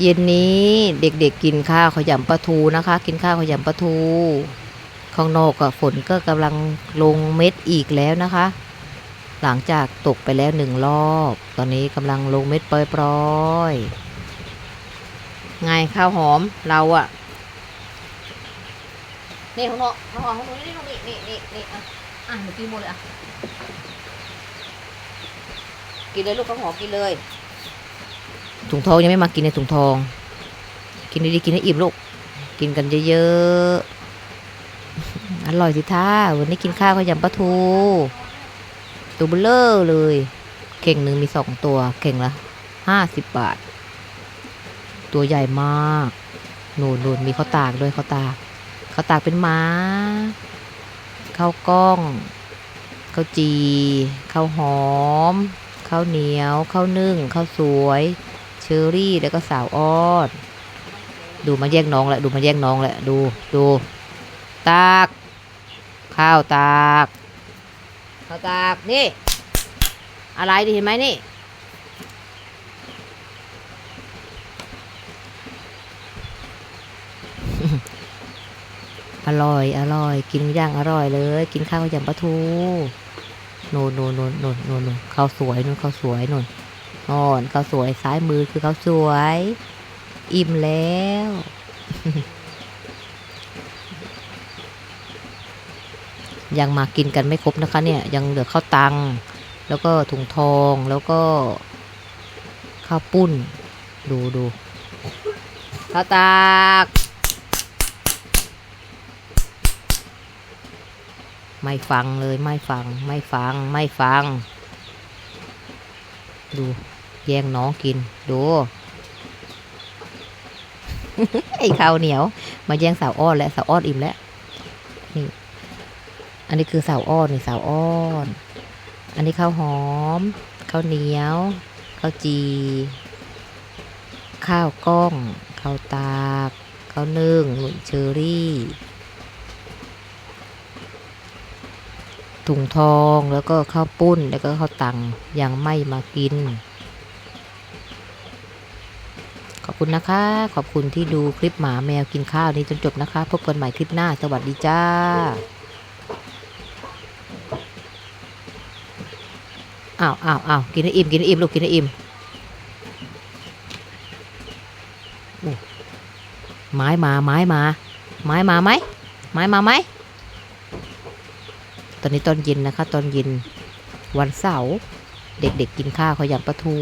เย็นนี้เด็กๆกินข้าวขยำปลาทูนะคะ กินข้าวขยำปลาทูข้างนอกอะฝนก็กำลังลงเม็ดอีกแล้วนะคะ หลังจากตกไปแล้วหนึ่งรอบ ตอนนี้กำลังลงเม็ดปล่อยๆไงข้าวหอมเราอะนี่ของหนูข้าวหอมของหนูนี่นี่นี่นี่นี่อะอะหนูกินหมดเลยอะกินเลยลูกข้าวหอมกินเลย ถุงทองยังไม่มากินในถุงทอง กินดีๆกินให้อิ่มลูก กินกันเยอะๆ อร่อยสิท่าวันนี้กินข้าวขยำปลาทู ตัวเบลเลอร์เลย เข่งหนึ่งมีสองตัว เข่งละห้าสิบบาท ตัวใหญ่มากนูนนูนมีข้าวตากด้วยข้าวตากข้าวตากเป็นม้าข้าวกล้องข้าวจีข้าวหอมข้าวเหนียวข้าวนึ่งข้าวสวย อรี่แล้วก็สาวอ้อนดูมาแย่งน้องแหละดูมาแย่งน้องแหละดูดูตากข้าวตากข้าวตากนี่ อะไรดิเห็นไหมนี่อร่อยอร่อย กินย่างอร่อยเลย กินข้าวกับยำปลาทูโนนโนนโนนโนนโนนโนข้าวสวยนู่นข้าวสวยนู่น นอนเขาสวยซ้ายมือคือเขาสวย อิ่มแล้ว ยังมากินกันไม่ครบนะคะ เนี่ย ยังเหลือข้าวตัง แล้วก็ถุงทองแล้วก็ ข้าวปุ้น ดูดูข้าวตากไม่ฟังเลยไม่ฟังไม่ฟังไม่ฟัง ดู แย่งน้องกิน ดู ไอ้ข้าวเหนียว มาแย่งสาวอ้อนและสาวอ้อนอิ่มแล้ว นี่ อันนี้คือสาวอ้อนนี่สาวอ้อน อันนี้ข้าวหอม ข้าวเหนียว ข้าวจี ข้าวกล้อง ข้าวตากข้าวนึ่งหนุนเชอรี่ถุงทองแล้วก็ข้าวปุ้นแล้วก็ข้าวตังยังไม่มากิน ขอบ คุณนะคะ ขอบคุณที่ดูคลิปหมาแมวกินข้าวนี้จนจบนะคะ พบกันใหม่คลิปหน้า สวัสดีจ้าอ้าวอ้าวอ้าวกินให้อิ่ม กินให้อิ่ม ลูก กินให้อิ่มไม้มา ไม้มา ไม้มาไหม ไม้มาไหม ตอนนี้ตอนเย็นนะคะ ตอนเย็น วันเสาร์ เด็กๆกินข้าวเขาวยำปลาทู